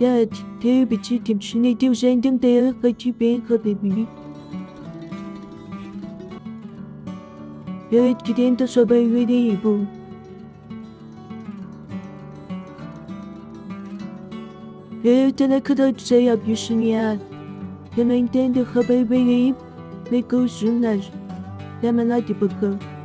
Ya tövbe çirkin şimdi de uzendim de kaçı ben haberini. Evet giden de sabah vereyim bu. Evet ne kadar güzel yapıyorsun ya. Hemenden de haber vereyim ve görsünler. Hemen hadi bakalım. Zengin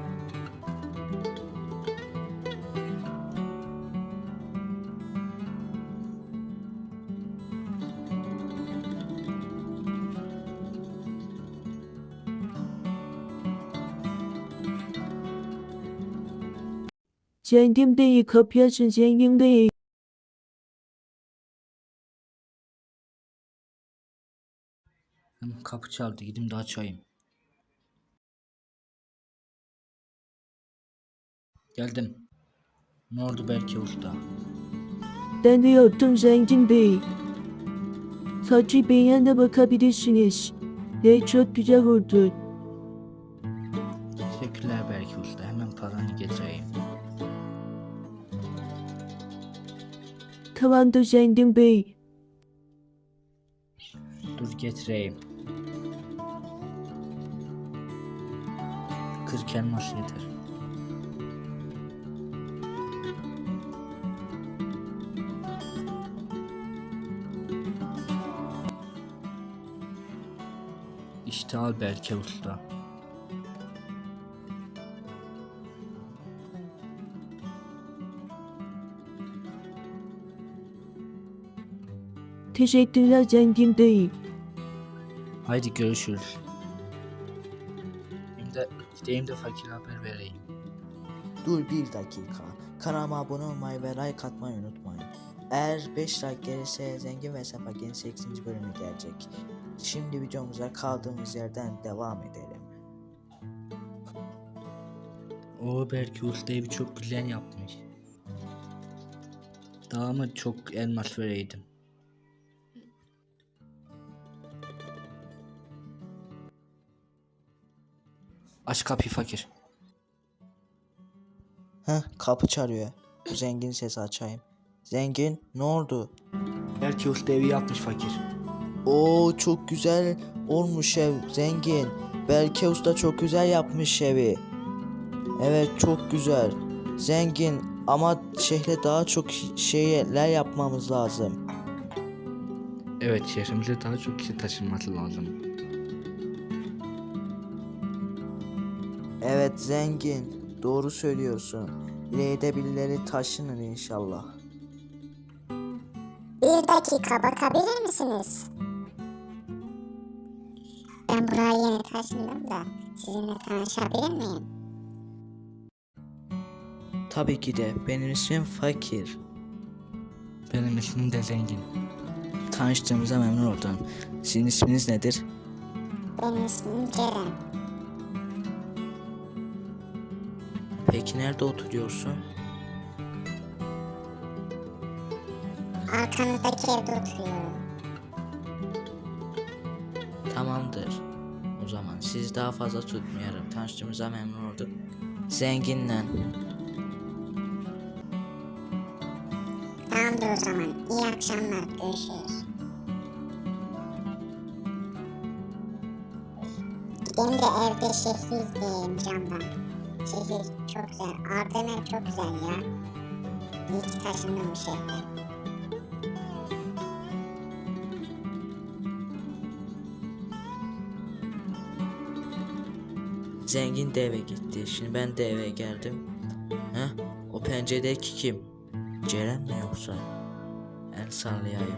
değil, kapıyorsun zengin değil. Kapı çaldı gideyim de açayım. Geldim. Ne oldu belki usta? Ben de yaptım zengin bey. Saçı beğen de bakabilirsiniz. Ve çok güzel oldu. Tamamdır zengin bey. Dur getireyim. 40 elmas yeter. İşte al belki usta. Teşekkürler zengin bey. Haydi görüşürüz. Hem de gideyim de fakir haber vereyim. Dur bir dakika. Kanalıma abone olmayı ve like atmayı unutmayın. Eğer 5 like gelirse Zengin ve Sefaki'nin 8. bölümü gelecek. Şimdi videomuza kaldığımız yerden devam edelim. O belki usta evi çok güzel yapmış. Daha mı çok elmas vereydim? Aç kapıyı fakir. Heh kapı çağırıyor. Bu zengin sesi açayım. Zengin ne oldu? Belki usta evi yapmış fakir. Oo çok güzel olmuş ev zengin. Belki usta çok güzel yapmış evi. Evet çok güzel. Zengin ama şehre daha çok şeyler yapmamız lazım. Evet şehrimize daha çok kişi taşınması lazım. Evet zengin. Doğru söylüyorsun. İleride birileri taşınır inşallah. Bir dakika bakabilir misiniz? Ben buraya yeni taşındım da sizinle tanışabilir miyim? Tabii ki de benim ismim Fakir. Benim ismim de zengin. Tanıştığımıza memnun oldum. Sizin isminiz nedir? Benim ismim Ceren. Peki nerede oturuyorsun? Arkanızdaki evde oturuyorum. Tamamdır. O zaman sizi daha fazla tutmuyorum. Tanıştığımıza memnun oldum. Zenginle. Tamamdır o zaman. İyi akşamlar. Görüşürüz. Gidelim de evde şehri izleyelim camdan. Şehir çok güzel. Ardın ev çok güzel ya. İyi ki taşındım bu şehre. Zengin de eve gitti. Şimdi ben de eve geldim. Heh, o penceredeki kim? Ceren mi yoksa? El sallayayım.